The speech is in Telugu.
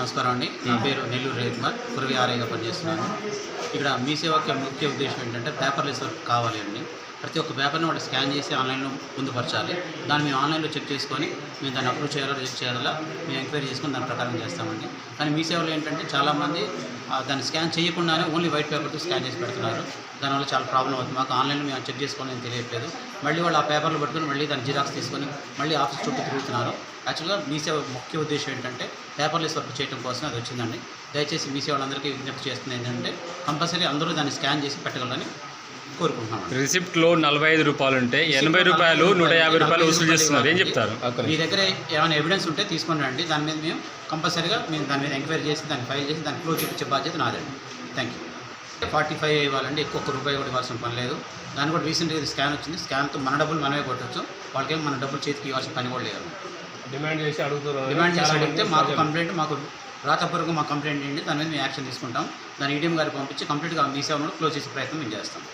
నమస్కారం అండి. నా పేరు నెల్లూరు రవికుమార్ కురవి ఆర్ఐగా పనిచేస్తున్నాను. ఇక్కడ మీ సేవకి ముఖ్య ఉద్దేశం ఏంటంటే పేపర్లెస్ వర్క్ కావాలి అండి. ప్రతి ఒక్క పేపర్ని వాళ్ళు స్కాన్ చేసి ఆన్లైన్లో పొందుపరచాలి. దాన్ని మేము ఆన్లైన్లో చెక్ చేసుకొని మేము దాన్ని అప్రూవ్ చేయాలా రిజెక్ట్ చేయాలా మేము ఎంక్వైరీ చేసుకొని దాని ప్రకారం చేస్తామండి. కానీ మీ సేవలో ఏంటంటే చాలామంది దాన్ని స్కాన్ చేయకుండానే ఓన్లీ వైట్ పేపర్తో స్కాన్ చేసి పెడుతున్నారు. దానివల్ల చాలా ప్రాబ్లం అవుతుంది. మాకు ఆన్లైన్లో మేము చెక్ చేసుకోవాలని తెలియట్లేదు. మళ్ళీ వాళ్ళు ఆ పేపర్లు పట్టుకొని మళ్ళీ దాని జిరాక్స్ తీసుకొని మళ్ళీ ఆఫీస్ చుట్టూ తిరుగుతున్నారు. యాక్చువల్గా మీ సేవ ముఖ్య ఉద్దేశం ఏంటంటే పేపర్లెస్ వర్క్ చేయడం కోసం అది వచ్చిందండి. దయచేసి మీ సేవలందరికీ విజ్ఞప్తి చేస్తుంది ఏంటంటే కంపల్సరీ అందరూ దాన్ని స్కాన్ చేసి పెట్టగలని కోరుకుంటున్నాం రిసిప్ట్లో నలభై ఐదు రూపాయలు ఉంటే ఎనభై రూపాయలు నూట యాభై రూపాయలు వసూలు చేస్తున్నారు. ఏం చెప్తారు? మీ దగ్గర ఏమైనా ఎవిడెన్స్ ఉంటే తీసుకొని రండి. దాని మీద మేము కంపల్సరీగా మేము దాని మీద ఎంక్వైరీ చేసి దాన్ని ఫైల్ చేసి దాన్ని క్లోజ్ చేయించే బాధ్యత నాదండి థ్యాంక్ యూ ఫార్టీ ఫైవ్ ఇవ్వాలండి. ఎక్కువ ఒక్క రూపాయి కూడా ఇవ్వాల్సిన పని లేదు. దాన్ని కూడా రీసెంట్గా స్కాన్ వచ్చింది. స్కాన్తో మన డబ్బులు మనమే కొట్టచ్చు. వాళ్ళకేం మన డబ్బులు చేతికి ఇవ్వాల్సిన పని కూడా లేదు. డిమాండ్ చేసి అడుగుతున్నారు. డిమాండ్ చేసి అడిగితే మాకు. కంప్లైంట్ మాకు రాతపూర్వక మాకు కంప్లైంట్ చేయండి దాని మీద మేము యాక్షన్ తీసుకుంటాం. దాని ఈడిఎం గారికి పంపించి కంప్లీట్గా మీ సేవను క్లోజ్ చేసే ప్రయత్నం మేము చేస్తాం.